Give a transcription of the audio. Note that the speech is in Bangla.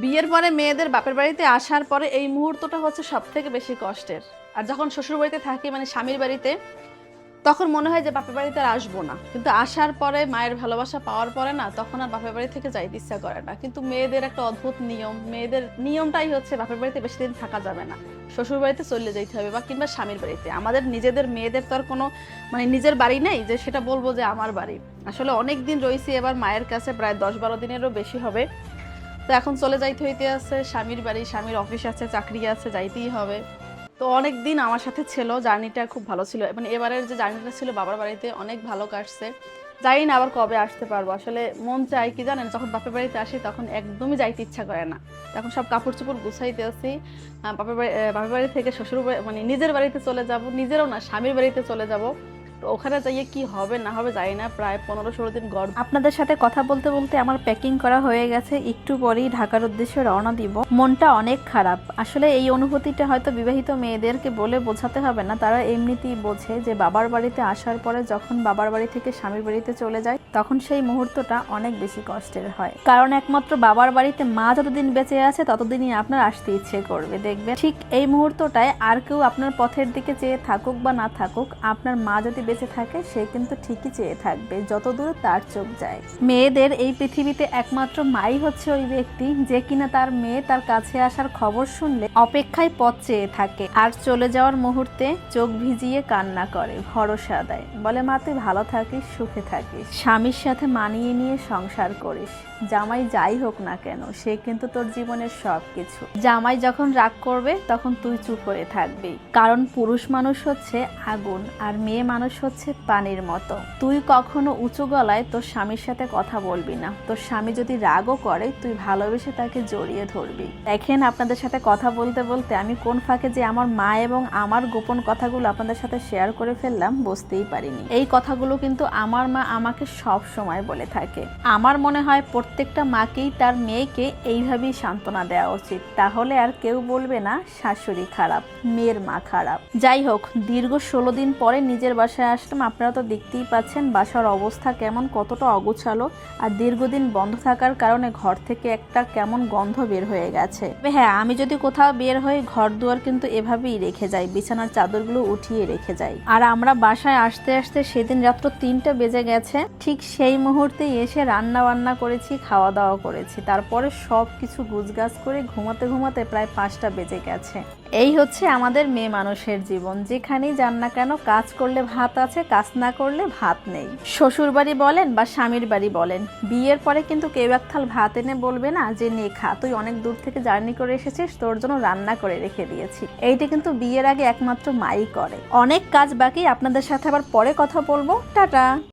বিয়ের পরে মেয়েদের বাপের বাড়িতে আসার পরে এই মুহূর্তটা হচ্ছে সব থেকে বেশি কষ্টের। আর যখন শ্বশুর বাড়িতে থাকি মানে স্বামীর বাড়িতে, তখন মনে হয় যে বাপের বাড়িতে আর আসব না। কিন্তু আসার পরে, মায়ের ভালোবাসা পাওয়ার পরে না, তখন আর বাপের বাড়ি থেকে যাইতে ইচ্ছা করে না। কিন্তু মেয়েদের একটা অদ্ভুত নিয়ম, মেয়েদের নিয়মটাই হচ্ছে বাপের বাড়িতে বেশি দিন থাকা যাবে না। শ্বশুর বাড়িতে চলে যেতে হবে বা কিংবা স্বামীর বাড়িতে। আমাদের নিজেদের, মেয়েদের তো আর কোনো মানে নিজের বাড়ি নেই যে সেটা বলব যে আমার বাড়ি। আসলে অনেক দিন রয়েছি এবার মায়ের কাছে, প্রায় দশ বারো দিনেরও বেশি হবে। তো এখন চলে যাইতে হইতে আছে, স্বামীর বাড়ি, স্বামীর অফিস আছে, চাকরি আছে, যাইতেই হবে। তো অনেক দিন আমার সাথে ছিল, জার্নিটা খুব ভালো ছিল। মানে এবারের যে জার্নিটা ছিল, বাবার বাড়িতে অনেক ভালো কাটছে। যাই না আবার কবে আসতে পারব। আসলে মন চাই কি জানেন, যখন বাপের বাড়িতে আসি, তখন একদমই যাইতে ইচ্ছা করে না। তখন সব কাপড় চোপড় গুছাইতে আসি বাপের বাড়ি বাপের বাড়ি থেকে শ্বশুর মানে নিজের বাড়িতে চলে যাব, নিজেরও না, স্বামীর বাড়িতে চলে যাব। তো ওখানে যাইয়ে কি হবে, না হবে জানি না, প্রায় পনেরো ষোলো দিন গড় আপনাদের সাথে কথা বলতে বলতে আমার প্যাকিং করা হয়ে গেছে, একটু পরেই ঢাকার উদ্দেশ্যে রওনা দিব। মনটা অনেক খারাপ। আসলে এই অনুভূতিটা হয়তো বিবাহিত মেয়েদেরকে বলে বোঝাতে হবে না, তারা এমনিতেই বোঝে যে বাবার বাড়িতে আসার পরে যখন বাবার বাড়ি থেকে স্বামীর বাড়িতে চলে যায়, তখন সেই মুহূর্তটা অনেক বেশি কষ্টের হয়। কারণ একমাত্র বাবার বাড়িতে মা যতদিন বেঁচে আছে, ততদিনই আপনার আসতে ইচ্ছে করবে দেখবেন ঠিক এই মুহূর্তটায় আর কেউ আপনার পথের দিকে চেয়ে থাকুক বা না থাকুক, আপনার মা যদি বেঁচে থাকে, সে কিন্তু ঠিকই চেয়ে থাকবে যত দূর তার চোখ যায়। মেয়েদের এই পৃথিবীতে একমাত্র মাই হচ্ছে ওই ব্যক্তি, যে কিনা তার মেয়ে তার কাছে আসার খবর শুনলে অপেক্ষায় পথ চেয়ে থাকে আর চলে যাওয়ার মুহূর্তে চোখ ভিজিয়ে কান্না করে, ভরসা দেয়। বলে, মা, তুই ভালো থাকিস, সুখে থাকিস। স্বামীর সাথে মানিয়ে নিয়ে সংসার করিস। জামাই যাই হোক না কেন, সে কিন্তু তোর জীবনের সব কিছু জামাই যখন রাগ করবে, তখন তুই চুপ হয়ে থাকবি। কারণ পুরুষ মানুষ হচ্ছে আগুন, আর মেয়ে মানুষ হচ্ছে পানির মতো। তুই কখনো উঁচু গলায় তোর স্বামীর সাথে কথা বলবি না। তোর স্বামী যদি রাগও করে, তুই ভালোবেসে তাকে জড়িয়ে ধরবি। দেখেন আপনাদের সাথে কথা বলতে বলতে আমি কোন ফাঁকে যে আমার মা এবং আমার গোপন কথাগুলো আপনাদের সাথে শেয়ার করে ফেললাম, বুঝতেই পারিনি। এই কথাগুলো কিন্তু আমার মা আমাকে সব সময় বলে থাকে। আমার মনে হয় প্রত্যেকটা মাকেই তার মেয়েকে এইভাবেই সান্ত্বনা দেওয়া উচিত। তাহলে আর কেউ বলবে না, শাশুড়ি খারাপ, মেয়ের মা খারাপ। যাই হোক, দীর্ঘ ষোলো দিন পরে নিজের বাসায় আসলাম, আপনারা তো দেখতেই পাচ্ছেন বাসার অবস্থা কেমন, কতটা অগোছালো আর দীর্ঘদিন বন্ধ থাকার কারণে ঘর থেকে একটা কেমন গন্ধ বের হয়ে গেছে। হ্যাঁ আমি যদি কোথাও বের হই ঘর দুয়ার কিন্তু এভাবেই রেখে যাই, বিছানার চাদরগুলো উঠিয়ে রেখে যাই। আর আমরা বাসায় আসতে আসতে সেদিন রাত্র তিনটা বেজে গেছে, ঠিক সেই মুহূর্তে এসে রান্না বান্না করেছি খাওয়া দাওয়া করেছি। তারপরে সব কিছু গুছগাছ করে ঘুমাতে ঘুমাতে প্রায় পাঁচটা বেজে গেছে। এই হচ্ছে আমাদের মেয়ে মানুষের জীবন, যেখানেই যান না কেন কাজ করলে ভাত আছে, কাজ না করলে ভাত নেই। শ্বশুর বাড়ি বলেন বা স্বামীর বাড়ি বলেন, বিয়ের পরে কিন্তু কেউ এক থাল ভাত এনে বলবে না যে, নে, খা, তুই অনেক দূর থেকে জার্নি করে এসেছিস, তোর জন্য রান্না করে রেখে দিয়েছি। এইটা কিন্তু বিয়ের আগে একমাত্র মাই করে। অনেক কাজ বাকি, আপনাদের সাথে আবার পরে কথা বলব। টাটা!